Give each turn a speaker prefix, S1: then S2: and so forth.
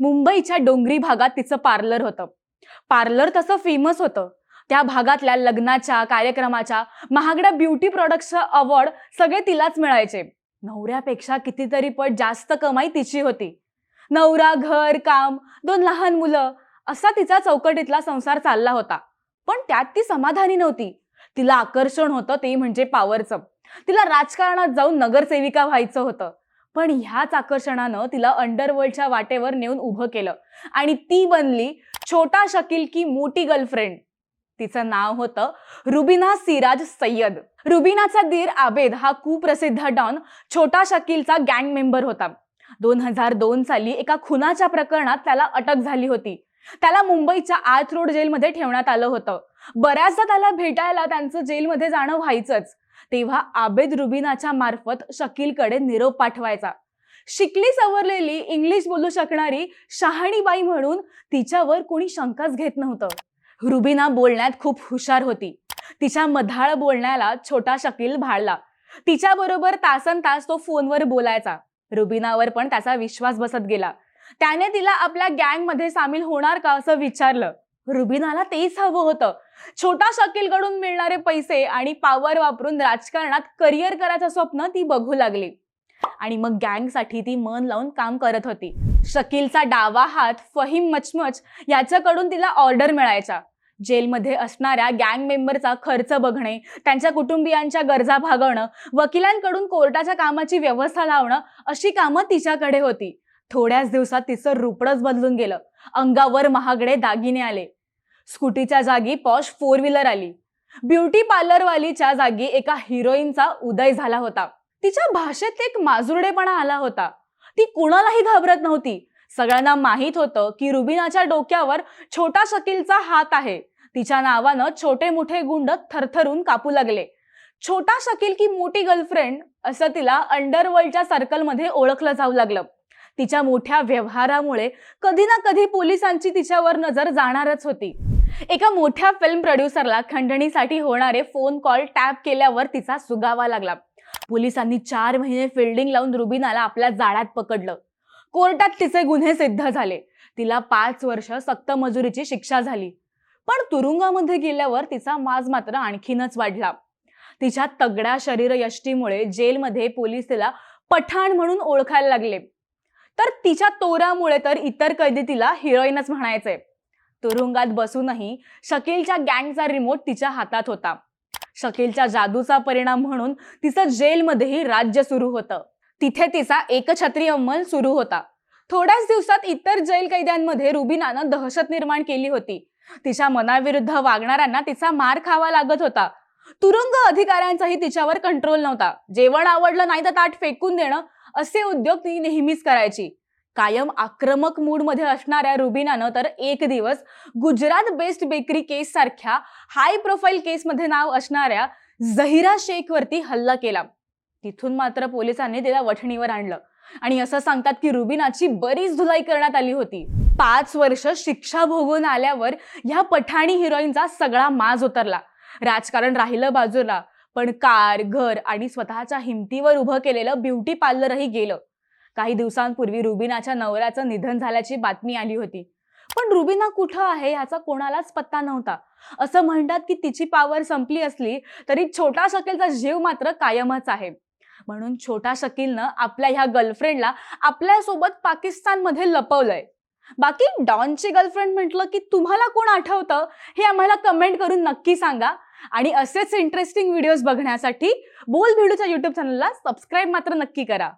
S1: मुंबईच्या डोंगरी भागात तिचं पार्लर होतं. पार्लर तसं फेमस होतं. त्या भागातल्या लग्नाच्या कार्यक्रमाच्या महागड्या ब्युटी प्रॉडक्टचा अवॉर्ड सगळे तिलाच मिळायचे. नवऱ्यापेक्षा कितीतरी पट जास्त कमाई तिची होती. नवरा घर काम दोन लहान मुलं असा तिचा चौकटीतला संसार चालला होता. पण त्यात ती समाधानी नव्हती. तिला आकर्षण होतं ते म्हणजे पावरचं तिला राजकारणात जाऊन नगरसेविका व्हायचं होतं. पण ह्याच आकर्षणानं तिला अंडरवर्ल्डच्या वाटेवर नेऊन उभं केलं. आणि ती बनली छोटा शकील की मोठी गर्लफ्रेंड तिचं नाव होतं रुबिना सिराज सय्यद. रुबिनाचा दीर आबेद हा कुप्रसिद्ध डॉन छोटा शकीलचा गँग मेंबर होता. दोन हजार दोन साली एका खुनाच्या प्रकरणात त्याला अटक झाली होती. त्याला मुंबईच्या आर्थ रोड जेलमध्ये ठेवण्यात आलं होतं. बऱ्याचदा त्याला भेटायला त्यांचं जेलमध्ये जाणं व्हायचंच. तेव्हा आबेद रुबिनाच्या मार्फत शकीलकडे निरोप पाठवायचा. शिकली सवरलेली इंग्लिश बोलू शकणारी शहाणीबाई म्हणून तिच्यावर कोणी शंकाच घेत नव्हतं. रुबिना बोलण्यात खूप हुशार होती. तिच्या मधाळ बोलण्याला छोटा शकील भाळला. तिच्याबरोबर तासन तास तो फोनवर बोलायचा. रुबिनावर पण त्याचा विश्वास बसत गेला. त्याने तिला आपल्या गँगमध्ये सामील होणार का असं विचारलं. रुबिनाला तेच हवं होतं. छोटा शकीलकडून मिळणारे पैसे आणि पावर वापरून राजकारणात करिअर करायचं स्वप्न ती बघू लागली. आणि मग गँगसाठी ती मन लावून काम करत होती. शकीलचा डावा हात फहीम मचमच याच्याकडून तिला ऑर्डर मिळायच्या जेलमध्ये असणाऱ्या गँग मेंबरचा खर्च बघणे त्यांच्या कुटुंबियांच्या गरजा भागवणं वकिलांकडून कोर्टाच्या कामाची व्यवस्था लावणं अशी कामं तिच्याकडे होती. थोड्याच दिवसात तिचं रुपडच बदलून गेलं. अंगावर महागडे दागिने आले. स्कूटीच्या जागी पॉश फोर व्हीलर आली. ब्युटी पार्लरवालीच्या जागी एका हिरोईनचा उदय झाला होता. तिच्या भाषेत एक माजुरडेपणा आला होता. ती कुणालाही घाबरत नव्हती. सगळ्यांना माहीत होतं की रुबिनाच्या डोक्यावर छोटा शकीलचा हात आहे. तिच्या नावानं छोटे मोठे गुंड थरथरून कापू लागले. छोटा शकील की मोठी गर्लफ्रेंड असं तिला अंडरवर्ल्डच्या सर्कलमध्ये ओळखलं जाऊ लागलं. तिच्या मोठ्या व्यवहारामुळे कधी ना कधी पोलिसांची तिच्यावर नजर जाणारच होती. एका मोठ्या फिल्म प्रोड्युसरला खंडणीसाठी होणारे फोन कॉल टॅप केल्यावर तिचा सुगावा लागला. पोलिसांनी चार महिने फिल्डिंग लावून रुबिनाला आपल्या जाळ्यात पकडलं. कोर्टात तिचे गुन्हे सिद्ध झाले. तिला पाच वर्ष सक्त मजुरीची शिक्षा झाली. पण तुरुंगामध्ये गेल्यावर तिचा माज मात्र आणखीनच वाढला. तिच्या तगड्या शरीर यष्टीमुळे जेलमध्ये पोलीस तिला पठाण म्हणून ओळखायला लागले. तर तिच्या तोरामुळे तर इतर कैदी तिला हिरोईनच म्हणायचे तुरुंगात बसूनही शकीलच्या गँगचा रिमोट तिच्या हातात होता. शकीलच्या जादूचा परिणाम म्हणून तिचं जेलमध्येही राज्य सुरू होतं. तिथे तिचा एकछत्री अंमल सुरू होता. थोड्याच दिवसात इतर जेल कैद्यांमध्ये रुबिनानं दहशत निर्माण केली होती. तिच्या मनाविरुद्ध वागणाऱ्यांना तिचा मार खावा लागत होता. तुरुंग अधिकाऱ्यांचाही तिच्यावर कंट्रोल नव्हता. जेवण आवडलं नाही तर ताट फेकून देणं असे उद्योग ती नेहमीच करायची. कायम आक्रमक मूडमध्ये असणाऱ्या रुबिनानं तर एक दिवस गुजरात बेस्ट बेकरी केस सारख्या हाय प्रोफाईल केसमध्ये नाव असणाऱ्या झहिरा शेखवरती हल्ला केला. तिथून मात्र पोलिसांनी तिला वठणीवर आणलं. आणि असं सांगतात की रुबिनाची बरीच धुलाई करण्यात आली होती. पाच वर्ष शिक्षा भोगून आल्यावर ह्या पठाणी हिरोईनचा सगळा माज उतरला. राजकारण राहिलं बाजूला. पण कार घर आणि स्वतःच्या हिमतीवर उभं केलेलं ब्युटी पार्लरही गेलं. काही दिवसांपूर्वी रुबिनाच्या नवऱ्याचं निधन झाल्याची बातमी आली होती. पण रुबिना कुठं आहे याचा कोणालाच पत्ता नव्हता. असं म्हणतात की तिची पावर संपली असली तरी छोटा शकीलचा जीव मात्र कायमच आहे. म्हणून छोटा शकीलनं आपल्या ह्या गर्लफ्रेंडला आपल्यासोबत पाकिस्तानमध्ये लपवलंय. बाकी डॉनची गर्लफ्रेंड म्हटलं की तुम्हाला कोण आठवतं हे आम्हाला कमेंट करून नक्की सांगा. आणि असेच इंटरेस्टिंग व्हिडिओज बघण्यासाठी बोल भिडूच्या युट्यूब चॅनलला सबस्क्राईब मात्र नक्की करा.